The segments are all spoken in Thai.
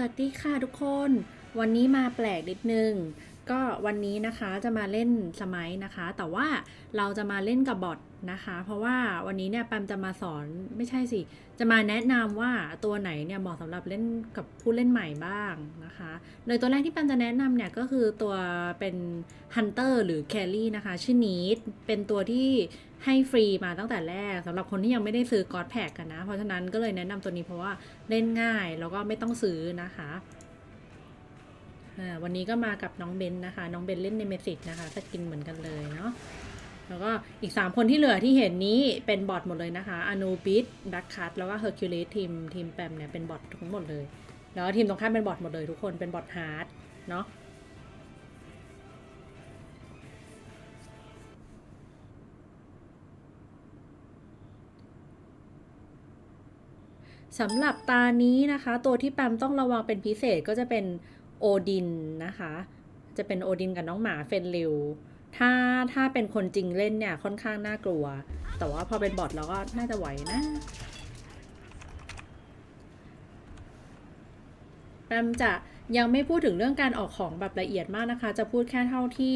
สวัสดีค่ะทุกคน วันนี้มาแปลกนิดนึง ก็วันนี้นะคะจะมาเล่นสมัยนะคะ แต่ว่าเราจะมาเล่นกับบอทนะคะ เพราะว่าวันนี้เนี่ยแปมจะมาสอนไม่ใช่สิ จะมาแนะนำว่าตัวไหนเนี่ยเหมาะสำหรับเล่นกับผู้เล่นใหม่บ้างนะคะโดยตัวแรกที่แปมจะแนะนำเนี่ยก็คือตัวเป็น Hunter หรือ Carry นะคะ ชื่อนีดเป็นตัวที่ ให้ฟรีมาตั้งแต่แรกสำหรับคนที่ยังไม่ได้ซื้อ God Pack กันนะ เพราะฉะนั้นก็เลยแนะนำตัวนี้เพราะว่าเล่นง่ายแล้วก็ไม่ต้องซื้อนะคะวันนี้ก็มากับน้องเบนนะคะ น้องเบนเล่นในเมสิกนะคะสกินเหมือนกันเลยเนาะแล้วก็อีก 3 คนที่เหลือที่เห็นนี้เป็นบอทหมดเลยนะคะอนูบิสดักคัตแล้วก็เฮอร์คิวลิสทีมทีมแปมเนี่ยเป็นบอททั้งหมดเลย แล้วทีมตรงข้ามเป็นบอทหมดเลยทุกคนเป็นบอทฮาร์ดเนาะ สำหรับตานี้นะคะ ตัวที่แปมต้องระวังเป็นพิเศษก็จะเป็นโอดินนะคะ จะเป็นโอดินกับน้องหมาเฟนริวถ้าถ้าเป็นคนจริงเล่นเนี่ยค่อนข้างน่ากลัว แต่ว่าพอเป็นบอทเราก็น่าจะไหวนะแปมจะยังไม่พูดถึงเรื่องการออกของแบบละเอียดมากนะคะ จะพูดแค่เท่าที่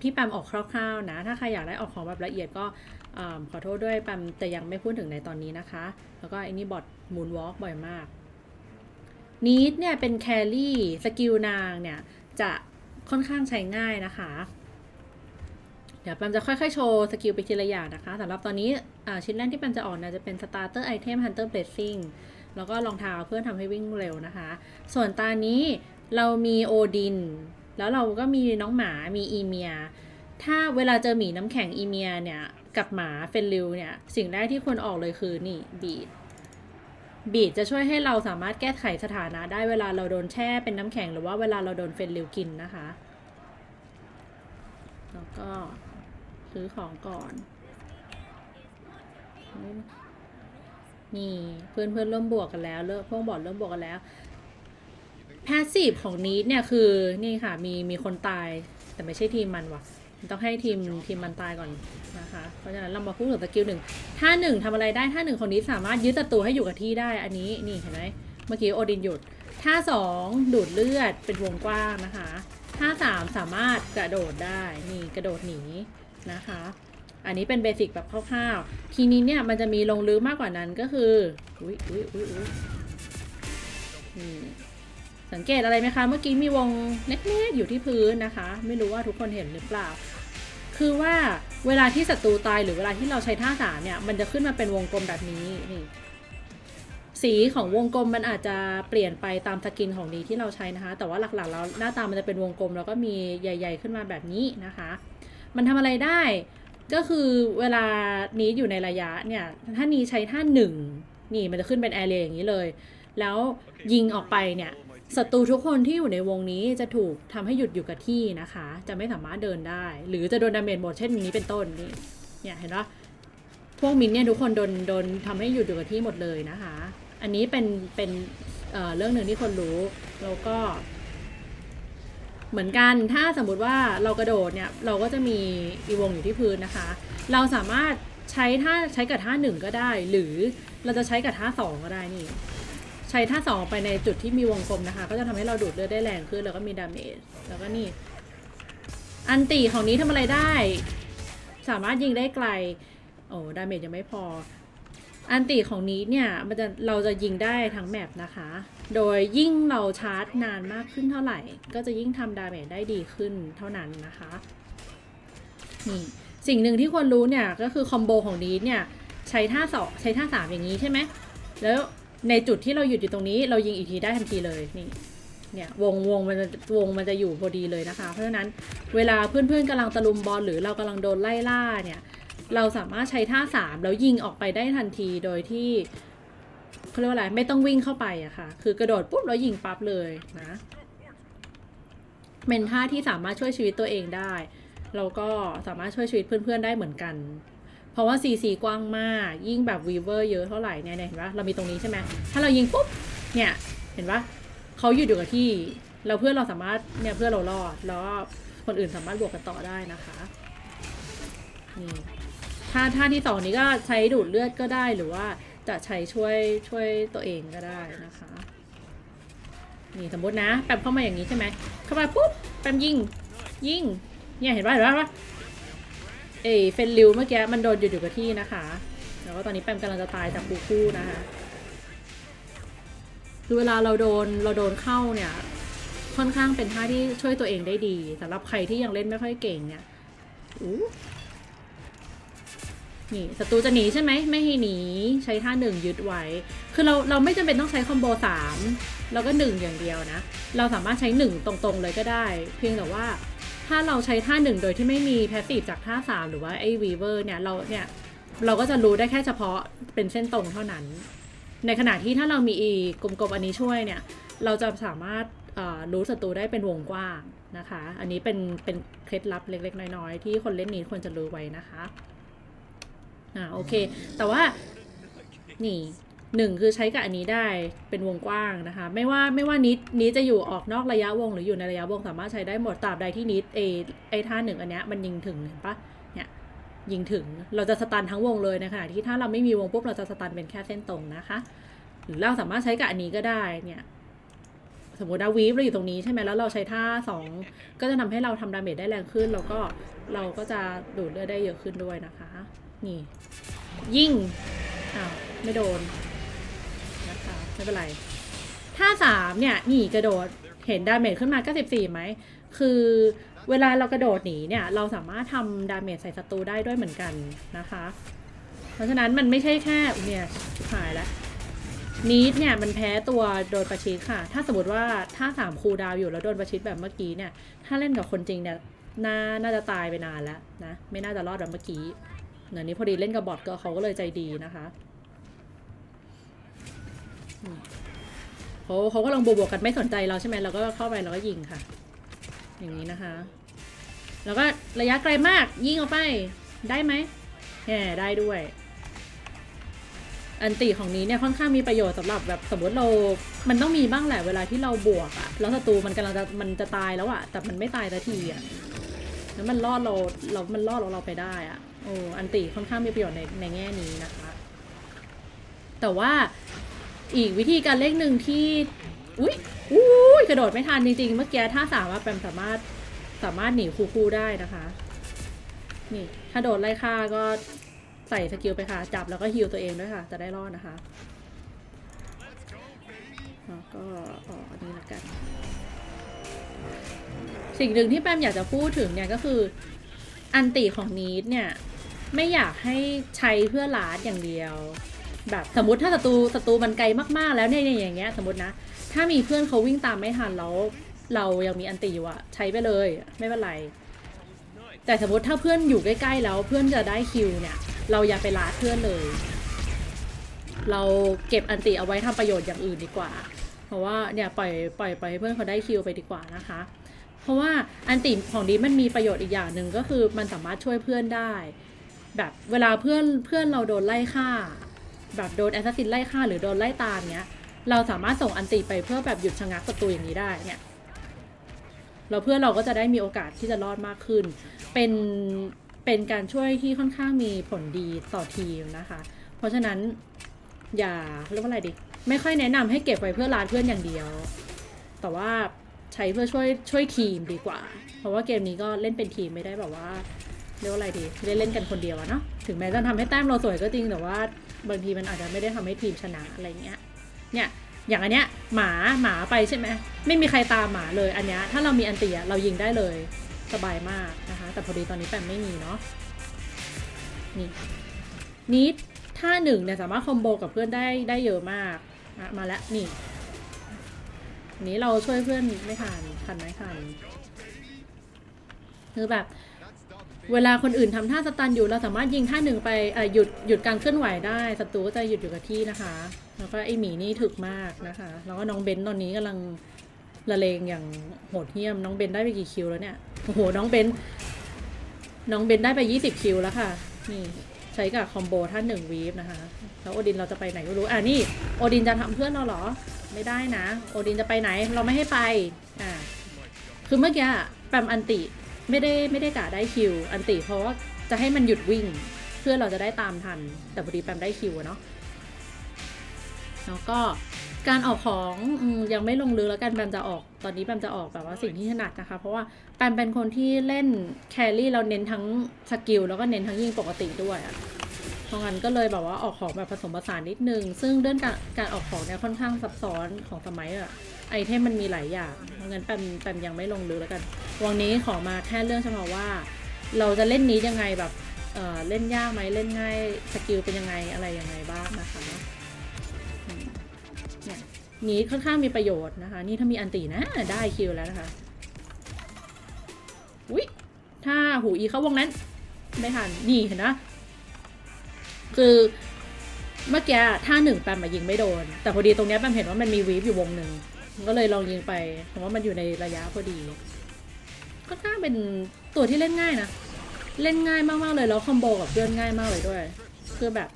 พี่แปมออกคร่าวๆนะ ถ้าใครอยากได้ออกของแบบละเอียดก็ อขอโทษด้วยแปมแต่ยังไม่พูดถึงในตอนนี้นะคะ แล้วก็ไอ้นี่บอทมูนวอล์กบ่อยมากนีดเนี่ยเป็นแครี่สกิลนางเนี่ย จะค่อนข้างใช้ง่ายนะคะ เดี๋ยวแปมจะค่อยๆ โชว์สกิลไปทีละอย่างนะคะสำหรับตอนนี้ชิ้นแรกที่แปมจะออกนะจะเป็น starter item hunter blessing แล้วก็รองเท้าเพื่อทำให้วิ่งเร็วนะคะ ส่วนตานี้เรามีโอดิน แล้วเราก็มีน้องหมามีอีเมีย ถ้าเวลาเจอหมีน้ำแข็งอีเมียเนี่ย กับหมาเฟนริวเนี่ยสิ่งแรกที่ควรออกเลยคือนี่บีดบีดจะช่วยให้เราสามารถแก้ไขสถานะได้เวลาเราโดนแช่เป็นน้ำแข็งหรือว่าเวลาเราโดนเฟนริวกินนะคะ แล้วก็ซื้อของก่อน นี่เพื่อนเพื่อนเริ่มบวกกันแล้วเริ่มพวกบอดเริ่มบวกกันแล้วแพสซีฟของนี้เนี่ยคือนี่ค่ะมีมีคนตายแต่ไม่ใช่ทีมมันว่ะ ต้องให้ทีมทีมมันตายก่อนนะคะ เพราะฉะนั้นเรามาพูดถึงสกิลหนึ่งถ้าหนึ่งทำอะไรได้ถ้าหนึ่งคนนี้สามารถยึดศัตรูให้อยู่กับที่ได้อันนี้นี่เห็นไหมเมื่อกี้โอดินหยุดถ้าสองดูดเลือดเป็นวงกว้างนะคะถ้าสามสามารถกระโดดได้นี่กระโดดหนีนะคะ อันนี้เป็นเบสิกแบบคร่าวๆ ทีนี้เนี่ยมันจะมีลงลึกมากกว่านั้นก็คืออุ๊ยอุ๊ยอุ๊ยอุ๊ยนี่สังเกตอะไรไหมคะ เมื่อกี้มีวงเล็กๆอยู่ที่พื้นนะคะ ไม่รู้ว่าทุกคนเห็นหรือเปล่า คือว่าเวลาที่ศัตรูตายหรือเวลาที่เราใช้ท่าสามเนี่ย มันจะขึ้นมาเป็นวงกลมแบบนี้นี่สีของวงกลมมันอาจจะเปลี่ยนไปตามสกินของดีที่เราใช้นะคะ แต่ว่าหลักๆแล้วหน้าตามันจะเป็นวงกลมแล้วก็มีใหญ่ ๆ ขึ้นมาแบบนี้นะคะ มันทำอะไรได้ ก็คือเวลานี้อยู่ในระยะเนี่ยถ้านี้ใช้ท่าหนึ่งนี่มันจะขึ้นเป็นแอเรียอย่างนี้เลย แล้วยิงออกไปเนี่ย ศัตรูทุกคนที่อยู่ในวงนี้จะถูกทำให้หยุดอยู่กับที่นะคะ จะไม่สามารถเดินได้ หรือจะโดนดาเมจหมดเช่นนี้เป็นต้นนี่เนี่ยเห็นปะพวกมินเนี่ยทุกคนโดนโดนทำให้หยุดอยู่กับที่หมดเลยนะคะ อันนี้เป็นเป็นเเรื่องหนึ่งที่คนรู้แล้วก็ เหมือนกันถ้าสมมุติว่าเรากระโดดเนี่ยเราก็จะมีอีวงอยู่ที่พื้นนะคะ เราสามารถใช้ท่าใช้กับท่าหนึ่งก็ได้ หรือเราจะใช้กับท่าสองก็ได้นี่ ใช้ท่าสองไปในจุดที่มีวงกลมนะคะ ก็จะทำให้เราดูดเลือดได้แรงขึ้น แล้วก็มีดาเมจแล้วก็นี่ อันตีของนี้ทำอะไรได้ สามารถยิงได้ไกล โอ้ดาเมจยังไม่พอ อันติของนี้เนี่ยมันจะเราจะยิงได้ทั้งแมปนะคะ โดยยิ่งเราชาร์จนานมากขึ้นเท่าไหร่ ก็จะยิ่งทำดาเมจได้ดีขึ้นเท่านั้นนะคะนี่สิ่งหนึ่งที่ควรรู้เนี่ยก็คือคอมโบของนี้เนี่ยใช้ท่าสองใช้ท่าสามอย่างนี้ใช่ไหมแล้ว ในจุดที่เราหยุดอยู่ตรงนี้ เรายิงอีกทีได้ทันทีเลยนี่เนี่ยวงวงมันจะวงมันจะอยู่พอดีเลยนะคะ เพราะฉะนั้นเวลาเพื่อนๆกำลังตะลุมบอลหรือเรากำลังโดนไล่ล่าเนี่ยเราสามารถใช้ท่าสามแล้วยิงออกไปได้ทันทีโดยที่เขาเรียกว่าอะไรไม่ต้องวิ่งเข้าไปอะค่ะ คือกระโดดปุ๊บแล้วยิงปั๊บเลยนะเป็นท่าที่สามารถช่วยชีวิตตัวเองได้แล้วก็สามารถช่วยชีวิตเพื่อนๆได้เหมือนกัน ราะว่าซีซีกว้างมาก ยิ่งแบบวีเวอร์เยอะเท่าไหร่เนี่ยเห็นปะเรามีตรงนี้ใช่ไหมถ้าเรายิงปุ๊บเนี่ยเห็นปะเขาหยุดอยู่กับที่เราเพื่อนเราสามารถเนี่ยเพื่อนเรารอดแล้วคนอื่นสามารถบวกกันต่อได้นะคะนี่ท่าท่าที่สองนี้ก็ใช้ดูดเลือดก็ได้หรือว่าจะใช้ช่วยช่วยตัวเองก็ได้นะคะนี่สมมตินะแปมเข้ามาอย่างนี้ใช่ไหมเข้ามาปุ๊บแปมยิงยิงเนี่ยเห็นป่ะเห็นป่ะ เอยเฟนริวเมื่อกี้มันโดนหยุดอยู่กับที่นะคะ แล้วก็ตอนนี้แปมกำลังจะตายจากคูคู่นะคะคือเวลาเราโดนเราโดนเข้าเนี่ยค่อนข้างเป็นท่าที่ช่วยตัวเองได้ดีสำหรับใครที่ยังเล่นไม่ค่อยเก่งเนี่ยอู้นี่ศัตรูจะหนีใช่ไหมไม่ให้หนีใช้ท่าหนึ่งยึดไว้ คือเราเราไม่จำเป็นต้องใช้คอมโบสามแล้วก็หนึ่งอย่างเดียวนะ เราสามารถใช้หนึ่งตรงๆเลยก็ได้ เพียงแต่ว่า ถ้าเราใช้ท่าหนึ่งโดยที่ไม่มีแพสซีฟจากท่าสามหรือว่าไอ้วีเวอร์เนี่ยเราเนี่ยเราก็จะรู้ได้แค่เฉพาะเป็นเส้นตรงเท่านั้น ในขณะที่ถ้าเรามีอีกลมๆอันนี้ช่วยเนี่ยเราจะสามารถรู้ศัตรูได้เป็นวงกว้างนะคะ อันนี้เป็นเป็นเคล็ดลับเล็กๆ น้อยๆ ที่คนเล่นนี้ควรจะรู้ไว้นะคะอ่าโอเค แต่ว่านี่ หนึ่งคือใช้กับอันนี้ได้เป็นวงกว้างนะคะ ไม่ว่าไม่ว่านิดนี้จะอยู่ออกนอกระยะวงหรืออยู่ในระยะวงสามารถใช้ได้หมดตราบใดที่นิดเอไอท่าหนึ่งอันเนี้ยมันยิงถึงเห็นปะเนี่ยยิงถึงเราจะสตันทั้งวงเลยในขณะที่ถ้าเราไม่มีวงปุ๊บเราจะสตันเป็นแค่เส้นตรงนะคะ หรือเราสามารถใช้กับอันนี้ก็ได้เนี่ยสมมติว่าวีฟเราอยู่ตรงนี้ใช่ไหมแล้วเราใช้ท่าสองก็จะทำให้เราทำดาเมจได้แรงขึ้น แล้วก็เราก็จะดูดเลือดได้เยอะขึ้นด้วยนะคะ นี่ ยิ่งอ้าวไม่โดน ไม่เป็นไรท่าสามเนี่ยหนีกระโดดเห็นดาเมจขึ้นมาก็สิบสี่ไหม คือเวลาเรากระโดดหนีเนี่ย เราสามารถทำดาเมจใส่ศัตรูได้ด้วยเหมือนกันนะคะ เพราะฉะนั้นมันไม่ใช่แค่เนี่ยหายแล้วนีดเนี่ยมันแพ้ตัวโดนประชิดค่ะ ถ้าสมมติว่าถ้าสามคูดาวอยู่แล้วโดนประชิดแบบเมื่อกี้เนี่ย ถ้าเล่นกับคนจริงเนี่ยน่าน่าจะตายไปนานแล้วนะ ไม่น่าจะรอดแบบเมื่อกี้เดี๋ยวนี้พอดีเล่นกับบอทก็เขาก็เลยใจดีนะคะ เขาเขาก็ลองบวกกันไม่สนใจเราใช่ไหมเราก็เข้าไปเราก็ยิงค่ะ อย่างนี้นะคะ แล้วก็ระยะไกลมากยิงออกไปได้ไหมแหมได้ด้วย อันติของนี้เนี่ยค่อนข้างมีประโยชน์สำหรับแบบสมมติเรา มันต้องมีบ้างแหละเวลาที่เราบวกอะแล้วศัตรูมันกำลังจะมันจะตายแล้วอะแต่มันไม่ตายสักทีอะแล้วมันรอดเราเรามันรอดเราเราไปได้อะโอ้อันติค่อนข้างมีประโยชน์ในในแง่นี้นะคะ แต่ว่า อีกวิธีการเล่นหนึ่งที่ อุ้ยอุ้ยกระโดดไม่ทันจริงๆ เมื่อกี้ถ้าสามารถแปมสามารถสามารถหนีคูคูได้นะคะ นี่ถ้าโดนไล่ฆ่าก็ใส่สกิลไปค่ะ จับแล้วก็ฮิวตัวเองด้วยค่ะ จะได้รอดนะคะแล้วก็อ๋ออันนี้ละกัน สิ่งหนึ่งที่แปมอยากจะพูดถึงเนี่ยก็คือ อันติของนีดเนี่ย ไม่อยากให้ใช้เพื่อลาดอย่างเดียว แบบสมมติถ้าศัตรูศัตรูมันไกลมากๆ แล้วเนี่ยอย่างเงี้ย สมมตินะ ถ้ามีเพื่อนเขาวิ่งตามไม่ทันแล้วเรายังมีอันติอยู่อะใช้ไปเลยไม่เป็นไร แต่สมมติถ้าเพื่อนอยู่ใกล้ๆแล้วเพื่อนจะได้คิวเนี่ย เราอย่าไปลาเพื่อนเลย เราเก็บอันติเอาไว้ทำประโยชน์อย่างอื่นดีกว่า เพราะว่าเนี่ยปล่อยปล่อยปล่อยให้เพื่อนเขาได้คิวไปดีกว่านะคะ เพราะว่าอันติของดีมันมีประโยชน์อีกอย่างหนึ่งก็คือมันสามารถช่วยเพื่อนได้ แบบเวลาเพื่อนเพื่อนเราโดนไล่ฆ่า แบบโดนแอสซัสซินไล่ฆ่าหรือโดนไล่ตามเนี้ย เราสามารถส่งอันติไปเพื่อแบบหยุดชะงักศัตรูอย่างนี้ได้เนี่ยเราเพื่อเราก็จะได้มีโอกาสที่จะรอดมากขึ้น เป็นเป็นการช่วยที่ค่อนข้างมีผลดีต่อทีมนะคะ เพราะฉะนั้นอย่าเรียกว่าอะไรดี ไม่ค่อยแนะนำให้เก็บไว้เพื่อลาดเพื่อนอย่างเดียว แต่ว่าใช้เพื่อช่วยช่วยทีมดีกว่า เพราะว่าเกมนี้ก็เล่นเป็นทีมไม่ได้แบบว่าเรียกว่าอะไรดีไม่ได้เล่นกันคนเดียวอะเนาะ ถึงแม้จะทำให้แต้มเราสวยก็จริงแต่ว่า บางทีมันอาจจะไม่ได้ทำให้ทีมชนะอะไรเงี้ย เนี่ย อย่างอันเนี้ยหมาหมาไปใช่ไหมไม่มีใครตามหมาเลยอันเนี้ยถ้าเรามีอันเตียเรายิงได้เลยสบายมากนะคะ แต่พอดีตอนนี้แปมไม่มีเนาะนี่นี้ท่าหนึ่งเนี่ยสามารถคอมโบกับเพื่อนได้ได้เยอะมากอะมาแล้วนี่นนี้เราช่วยเพื่อนไม่ทันทันไหมทันคือแบบ เวลาคนอื่นทำท่าสตันอยู่เราสามารถยิงท่าหนึ่งไปหยุดหยุดการเคลื่อนไหวได้ศัตรูก็จะหยุดอยู่กับที่นะคะ แล้วก็ไอหมีนี่ถึกมากนะคะ แล้วก็น้องเบนตอนนี้กำลังละเลงอย่างโหดเหี้ยม น้องเบนได้ไปกี่คิวแล้วเนี่ยโอ้โหน้องเบนน้องเบนได้ไปยี่สิบคิวแล้วค่ะ นี่ใช้กับคอมโบท่านหนึ่งวีฟนะคะ แล้วโอดินเราจะไปไหนก็รู้ อะนี่โอดินจะทำเพื่อนเราเหรอ ไม่ได้นะ โอดินจะไปไหนเราไม่ให้ไป อ่า คือเมื่อกี้แปมอันติ ไม่ได้ไม่ได้กะได้คิว อันติเพราะว่าจะให้มันหยุดวิ่ง เพื่อเราจะได้ตามทัน แต่พอดีแปมได้คิวเนาะแล้วก็การออกของยังไม่ลงลึกแล้วกันแปมจะออกตอนนี้แปมจะออกแบบว่าสิ่งที่ถนัดนะคะ เพราะว่าแปมเป็นคนที่เล่นแครี่เราเน้นทั้งสกิลแล้วก็เน้นทั้งยิงปกติด้วยอะเพราะงั้นก็เลยแบบว่าออกของแบบผสมผสานนิดนึง ซึ่งเรื่องการการออกของเนี่ยค่อนข้างซับซ้อนของสมัยอะ ไอเทมมันมีหลายอย่างเพราะงั้นแปมแปมยังไม่ลงลึกแล้วกัน วันนี้ขอมาแค่เรื่องเฉพาะว่า เราจะเล่นนี้ยังไงแบบเออเล่นยากไหมเล่นง่ายสกิลเป็นยังไงอะไรยังไงบ้างนะคะเนี่ยนี้ค่อนข้างมีประโยชน์นะคะ นี่ถ้ามีอันตีนะได้คิวแล้วนะคะอุ้ยถ้าหูอีเข้าวงนั้น ไม่ทันนี่เห็นนะคือเมื่อกี้ท่าหนึ่งแปมมายิงไม่โดน แต่พอดีตรงนี้แปมเห็นว่ามันมีวีฟอยู่วงหนึ่ง ก็เลยลองยิงไปเพราะว่ามันอยู่ในระยะพอดีก็น่าเป็นตัวที่เล่นง่ายนะ เล่นง่ายมากๆเลยแล้วคอมโบกับเพื่อนง่ายมากเลยด้วย คือแบบ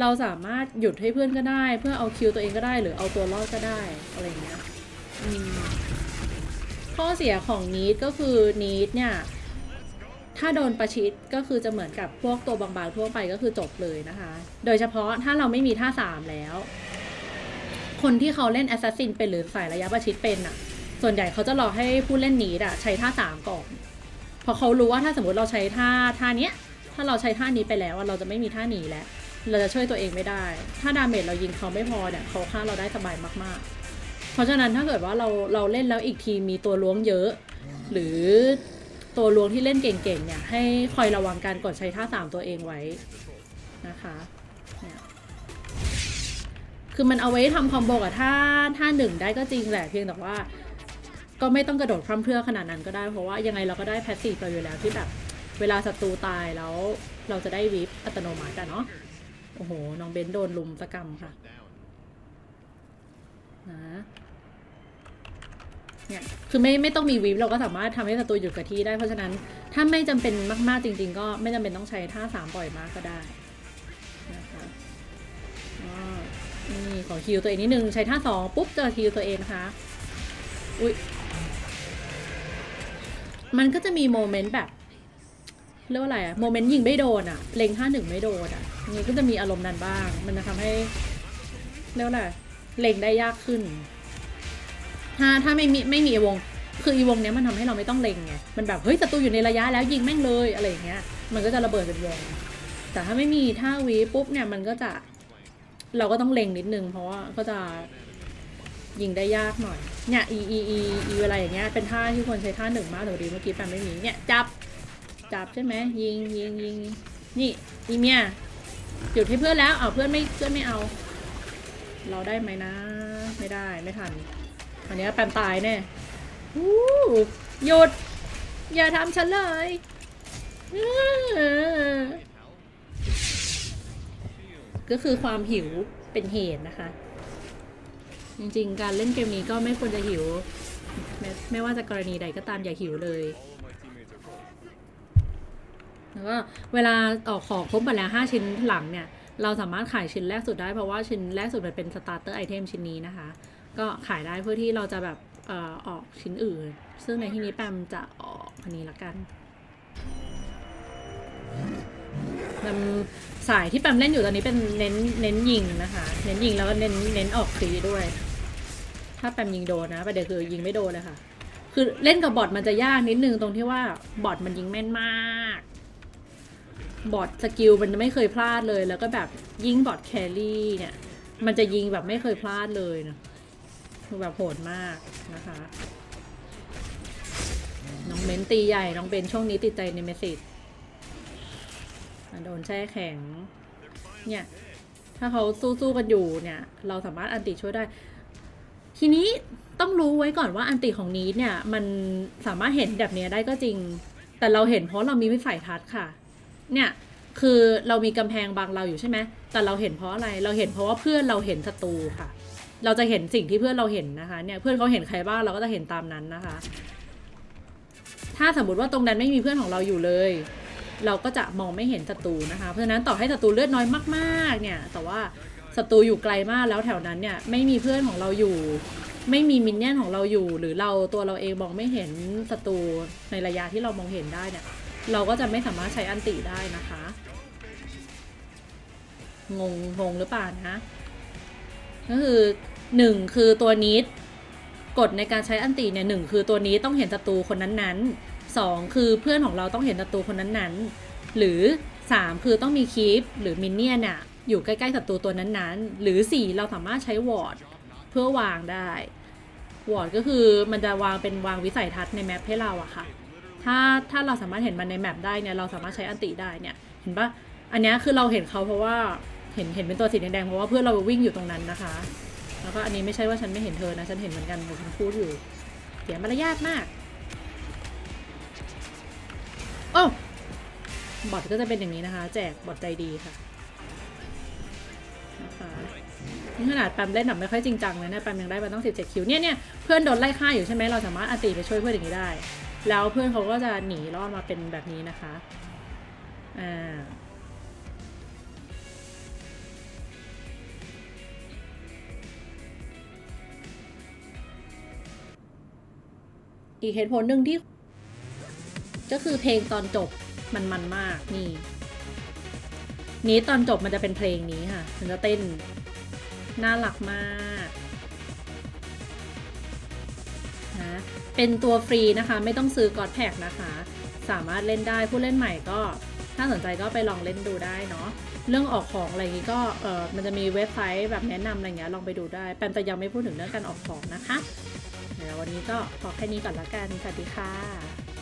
เราสามารถหยุดให้เพื่อนก็ได้ เพื่อเอาคิวตัวเองก็ได้หรือเอาตัวรอดก็ได้อะไรอย่างเงี้ยข้อเสียของนีดก็คือนีดเนี่ย ถ้าโดนประชิดก็คือจะเหมือนกับพวกตัวบางๆทั่วไปก็คือจบเลยนะคะ โดยเฉพาะถ้าเราไม่มีท่าสามแล้ว คนที่เขาเล่นแอสซัสซินเป็นหรือสายระยะประชิดเป็นอะส่วนใหญ่เขาจะรอให้ผู้เล่นนีดอะใช้ท่าสามก่อนเพราะเขารู้ว่าถ้าสมมติเราใช้ท่าท่าเนี้ย ถ้าเราใช้ท่านี้ไปแล้วเราจะไม่มีท่าหนีแล้ว เราจะช่วยตัวเองไม่ได้ ถ้าดาเมจเรายิงเขาไม่พอเนี่ยเขาฆ่าเราได้สบายมากๆ เพราะฉะนั้นถ้าเกิดว่าเราเราเล่นแล้วอีกทีมีตัวล้วงเยอะ หรือตัวล้วงที่เล่นเก่งๆเนี่ยให้คอยระวังการกดใช้ท่าสามตัวเองไว้นะคะเนี่ย คือมันเอาไว้ทำคอมโบกับท่าท่าหนึ่งได้ก็จริงแหละเพียงแต่ว่า ก็ไม่ต้องกระโดดพร่ำเพรื่อขนาดนั้นก็ได้เพราะว่ายังไงเราก็ได้แพสซีฟเราอยู่แล้วที่แบบ เวลาศัตรูตายแล้ว เราจะได้วิปอัตโนมัติอะเนาะโอ้โห น้องเบนโดนลุมสกรรมค่ะนะเนี่ยคือไม่ไม่ต้องมีวิปเราก็สามารถทำให้ศัตรูหยุดกับที่ได้เพราะฉะนั้นถ้าไม่จำเป็นมากๆจริง ๆ ก็ไม่จำเป็นต้องใช้ท่าสามบ่อยมากก็ได้ นี่ขอคิวตัวเองนิดนึง ใช้ท่าสองปุ๊บเจอคิวตัวเองนะคะ อุ้ยมันก็จะมีโมเมนต์แบบเรียกว่าอะไรอะโมเมนต์ยิงไม่โดนอะเล็งห้าหนึ่งไม่โดนอะนี่ก็จะมีอารมณ์นั้นบ้าง มันจะทำให้เรียกว่าอะไรเล็งได้ยากขึ้น ถ้าถ้าไม่มีไม่มีไอ้วง คืออีวงเนี้ยมันทำให้เราไม่ต้องเล็งไงมันแบบเฮ้ยศัตรูอยู่ในระยะแล้วยิงแม่งเลยอะไรอย่างเงี้ย มันก็จะระเบิดเป็นวงแต่ถ้าไม่มีท่าวีปุ๊บเนี่ยมันก็จะ เราก็ต้องเล็งนิดนึง เพราะว่าก็จะยิงได้ยากหน่อย เนี่ยอีอีอีอีเวลาอย่างเงี้ยเป็นท่าที่ควรใช้ท่าหนึ่งมากแต่พอดีเมื่อกี้แปมไม่มีเนี่ยจับจับใช่ไหมยิงยิงยิงนี่อีเมียหยุดให้เพื่อนแล้วเอาเพื่อนไม่เพื่อนไม่เอา เราได้ไหมนะ ไม่ได้ไม่ทันอันเนี้ยแปมตายแน่หูหยุดอย่าทำฉันเลย ก็คือความหิวเป็นเหตุนะคะ จริงๆ การเล่นเกมนี้ก็ไม่ควรจะหิวไมไม่ว่าจะกรณีใดก็ตามอย่าหิวเลย แล้วก็เวลาออกของครบหมดแล้ว5ชิ้นหลังเนี่ย เราสามารถขายชิ้นแรกสุดได้เพราะว่าชิ้นแรกสุดมันเป็นสตาร์เตอร์ไอเทมชิ้นนี้นะคะ ก็ขายได้เพื่อที่เราจะแบบเอ่อออกชิ้นอื่น ซึ่งในที่นี้แปมจะออกอันนี้ละกัน แปมสายที่แปมเล่นอยู่ตอนนี้เป็นเน้นเน้นยิงนะคะ เน้นยิงแล้วก็เน้นเน้นออกครีด้วย ถ้าแปมยิงโดนนะประเด็นคือยิงไม่โดนเลยค่ะ คือเล่นกับบอทมันจะยากนิดนึงตรงที่ว่าบอทมันยิงแม่นมาก บอทสกิลมันไม่เคยพลาดเลย แล้วก็แบบยิงบอทแครี่เนี่ย มันจะยิงแบบไม่เคยพลาดเลยนะคือแบบโหดมากนะคะ น้องเบนตีใหญ่ น้องเบนช่วงนี้ติดใจในเมสซิต โดนแช่แข็ง เนี่ย ถ้าเขาสู้ๆกันอยู่เนี่ย เราสามารถอันติช่วยได้ ทีนี้ต้องรู้ไว้ก่อนว่าอันติของนี้เนี่ย มันสามารถเห็นแบบเนี้ยได้ก็จริง แต่เราเห็นเพราะเรามีวิสัยทัศน์ค่ะ เนี่ยคือเรามีกำแพงบังเราอยู่ใช่ไหม แต่เราเห็นเพราะอะไร เราเห็นเพราะว่าเพื่อนเราเห็นศัตรูค่ะ เราจะเห็นสิ่งที่เพื่อนเราเห็นนะคะ เนี่ยเพื่อนเขาเห็นใครบ้างเราก็จะเห็นตามนั้นนะคะ ถ้าสมมติว่าตรงนั้นไม่มีเพื่อนของเราอยู่เลย เราก็จะมองไม่เห็นศัตรูนะคะ เพราะฉะนั้นต่อให้ศัตรูเลือดน้อยมากๆ เนี่ย แต่ว่าศัตรูอยู่ไกลมากแล้วแถวนั้นเนี่ยไม่มีเพื่อนของเราอยู่ ไม่มีมินเนี่ยนของเราอยู่ หรือเราตัวเราเองมองไม่เห็นศัตรูในระยะที่เรามองเห็นได้เนี่ย เราก็จะไม่สามารถใช้อันติได้นะคะ งงงงหรือเปล่านะก็คือหนึ่งคือตัวนี้กฎในการใช้อันติเนี่ยหนึ่งคือตัวนี้ต้องเห็นศัตรูคนนั้นๆ สองคือเพื่อนของเราต้องเห็นศัตรูคนนั้นๆ หรือสามคือต้องมีคีปหรือมินเนี่ยน่ะอยู่ใกล้ๆศัตรูตัวนั้นๆ หรือสี่เราสามารถใช้วอร์ดเพื่อวางได้ วอร์ดก็คือมันจะวางเป็นวางวิสัยทัศน์ในแมปให้เราอะค่ะ ถ้าถ้าเราสามารถเห็นมันในแมปได้เนี่ยเราสามารถใช้อันติได้เนี่ยเห็นปะอันนี้คือเราเห็นเขาเพราะว่าเห็นเห็นเป็นตัวสีแดงเพราะว่าเพื่อนเราวิ่งอยู่ตรงนั้นนะคะ แล้วก็อันนี้ไม่ใช่ว่าฉันไม่เห็นเธอนะฉันเห็นเหมือนกันแต่ฉันพูดอยู่เสียมารยาทมาก โอ้บอทก็จะเป็นอย่างนี้นะคะ แจกบอทใจดีค่ะนะคะนี่ขนาดแปมเล่นแบบไม่ค่อยจริงจังเลยนะแปมยังได้มาต้อง17 คิวเนี่ยเนี่ยเพื่อนโดนไล่ฆ่าอยู่ใช่ไหมเราสามารถอันติไปช่วยเพื่อนอย่างนี้ได้ แล้วเพื่อนเขาก็จะหนีรอดมาเป็นแบบนี้นะคะอ่าอีกเหตุผลหนึ่งที่ ก็คือเพลงตอนจบมันมันมากนี่ นี้ตอนจบมันจะเป็นเพลงนี้ค่ะ มันจะเต้น น่ารักมากนะเป็นตัวฟรีนะคะ ไม่ต้องซื้อกอดแพกนะคะ สามารถเล่นได้ผู้เล่นใหม่ก็ถ้าสนใจก็ไปลองเล่นดูได้เนาะเรื่องออกของอะไรอย่างงี้ก็เออมันจะมีเว็บไซต์แบบแนะนำอะไรเงี้ยลองไปดูได้แปมแต่ยังไม่พูดถึงเรื่องการออกของนะคะเดี๋ยววันนี้ก็พอแค่นี้ก่อนละกันสวัสดีค่ะ